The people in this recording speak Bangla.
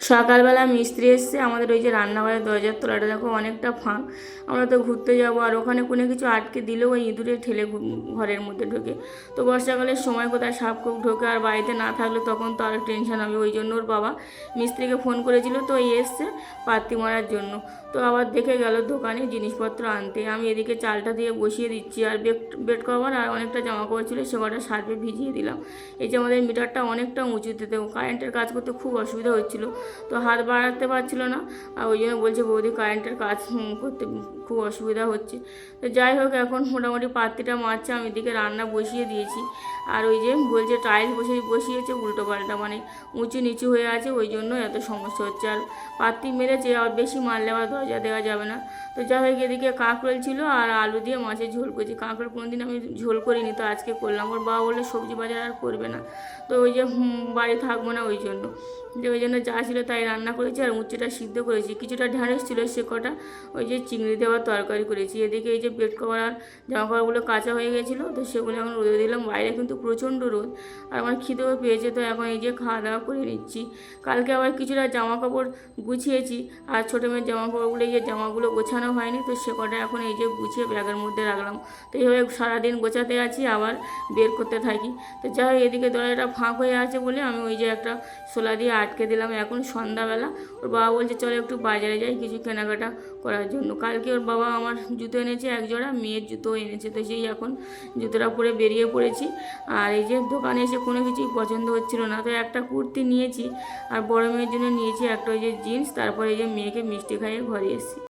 সকালবেলা মিস্ত্রি এসছে, আমাদের ওই যে রান্নাঘরের দরজার তলাটা দেখো অনেকটা ফাঁক। আমরা তো ঘুরতে যাব, আর ওখানে কোনো কিছু আটকে দিলেও ওই ইঁদুরে ঠেলে ঘরের মধ্যে ঢোকে। তো বর্ষাকালের সময় কোথায় সাপ খুব ঢোকে আর বাড়িতে না থাকলে তখন তো আরও টেনশন হবে, ওই জন্য ওর বাবা মিস্ত্রিকে ফোন করেছিল, তো এই এসছে পাত্তি মারার জন্য। তো আবার দেখে গেল দোকানে জিনিসপত্র আনতে। আমি এদিকে চালটা দিয়ে বসিয়ে দিচ্ছি, আর বেড বেড কভার আর অনেকটা জামা কাপড় ছিল, সে কটা সার্ফে ভিজিয়ে দিলাম। এই যে আমাদের মিটারটা অনেকটা উঁচুতে, তো কারেন্টের কাজ করতে খুব অসুবিধা হচ্ছিল। তো হাত বাড়াতে পারছিল না। আর ওই জন্য বলছে, বৌদি কারেন্টের কাজ করতে খুব অসুবিধা হচ্ছে। তো যাই হোক, এখন মোটামুটি পাত্রিটা মারছে, আমি এদিকে রান্না বসিয়ে দিয়েছি। আর ওই যে বলছে টাইলস বসে বসিয়েছে উল্টো পাল্টা মানে উঁচু নিচু হয়ে আছে, ওই জন্য এত সমস্যা হচ্ছে। আর পাত্রি মেরেছে, আর বেশি মারলে আবার দরজা দেওয়া যাবে না। তো যাই হোক, এদিকে কাঁকরোল ছিল, আর আলু দিয়ে মাছের ঝোল করছি। কাঁকরোল কোনোদিন আমি ঝোল করিনি, তো আজকে করলাম। ওর বাবা বললে, সবজি বাজার আর করবে না। তো ওই যে বাড়ি থাকব না ওই জন্য। যে ওই জন্য যা ছিল তাই রান্না করেছি আর উচ্চটা সিদ্ধ করেছি। কিছুটা ঢ্যাঁড়স ছিল, সে কটা ওই যে চিংড়ি দেওয়ার তরকারি করেছি। এদিকে এই যে বেড কভার আর জামা কাপড়গুলো কাঁচা হয়ে গেছিল, তো সেগুলো এখন রোদে দিলাম। বাইরে কিন্তু প্রচণ্ড রোদ আর আমার খিদেও পেয়েছে, তো এখন এই যে খাওয়া দাওয়া করে নিচ্ছি। কালকে আবার কিছুটা জামা কাপড় গুছিয়েছি আর ছোটো মেয়ের জামা কাপড়গুলো এই যে জামাগুলো গোছানো হয়নি, তো সে কটা এখন এই যে গুছিয়ে ব্যাগের মধ্যে রাখলাম। তো এইভাবে সারাদিন গোছাতে আছি, আবার বের করতে থাকি। তো যাই এদিকে দরজাটা ফাঁক হয়ে আছে বলে আমি ওই যে একটা শোলা দিয়ে আটকে দিলাম। এখন সন্ধ্যাবেলা। ওর বাবা বলছে, চলো একটু বাজারে যাই কিছু কেনাকাটা করার জন্য। কালকে ওর বাবা আমার জুতো এনেছে, এক জোড়া মেয়ের জুতো এনেছে। তো সেই এখন জুতোটা পরে বেরিয়ে পড়েছি। আর এই যে দোকানে এসে কোনো কিছুই পছন্দ হচ্ছিল না। তো একটা কুর্তি নিয়েছি আর বড় মেয়ের জন্য নিয়েছি একটা ওই যে জিন্স, তারপরে এই যে মেয়েকে মিষ্টি খাইয়ে ঘরে এসেছি।